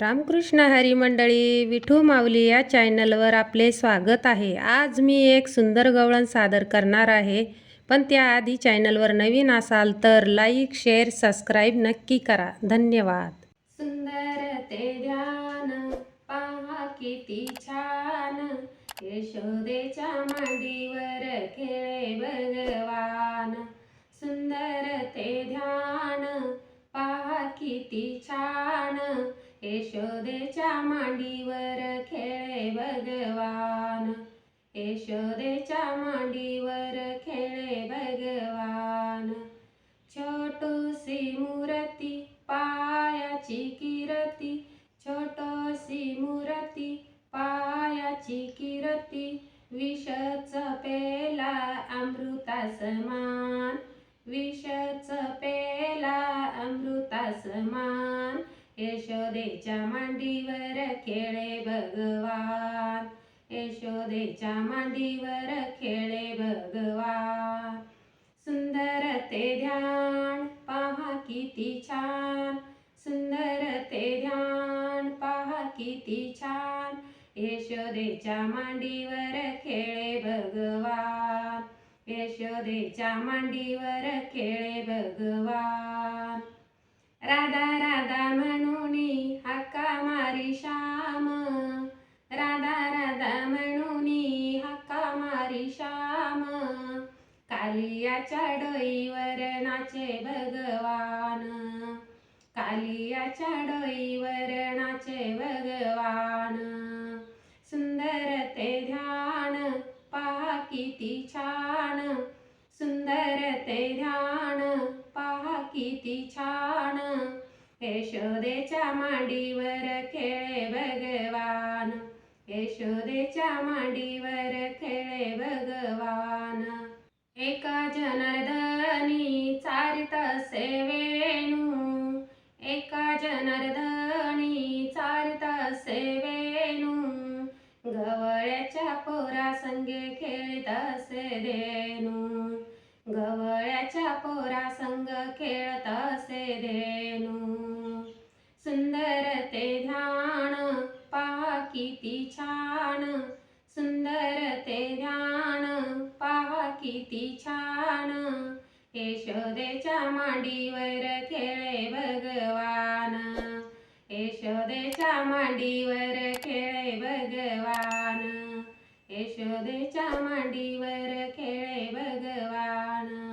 रामकृष्ण हरी मंडळी विठू माऊली या चॅनलवर आपले स्वागत आहे. आज मी एक सुंदर गवळण सादर करणार आहे. पण त्याआधी चॅनलवर नवीन असाल तर लाईक शेअर सबस्क्राईब नक्की करा. धन्यवाद. सुंदर ते ध्यान पहा किती छान. यशोदेच्या मांडीवर खेळे भगवान. सुंदर ते ध्यान पहा किती छान. यशोदेच्या मांडीवर खेळे भगवान. यशोदेच्या मांडीवर खेळे भगवान. छोटूसी मूर्ती पायाची किरती. छोटोसी मूर्ती पायाची किरती. विषच पेला अमृता समान विषच पेला अमृता समान यशोदेच्या मांडीवर खेळे भगवान. यशोदेच्या मांडीवर खेळे भगवान. सुंदर ते ध्यान पहा किती छान. सुंदर ते ध्यान पहा किती छान. यशोदेच्या मांडीवर खेळे भगवान. यशोदेच्या मांडीवर खेळे भगवान. राधा राधा म्हणून हाका मारी श्याम. कालियाच्या डोईवर नाचे भगवान. कालियाच्या डोईवर नाचे भगवान. सुंदर ते ध्यान पहा किती छान. सुंदर ते ध्यान पहा किती छान. यशोदेच्या मांडीवर खेळ यशोदेच्या मांडीवर खेळे भगवान. एका जनार्दनी चारित सेवेणू एका जनार्दनी चारित सेवेणू गवळ्याच्या पोरा संगे खेळत असे देनू. गवळ्याच्या पोरा संग खेळत असे देनू. सुंदर ते ध्यान ते पाहा किती छान. यशोदेच्या मांडीवर खेळे भगवान. यशोदेच्या मांडीवर खेळे भगवान. यशोदेच्या मांडीवर खेळे भगवान.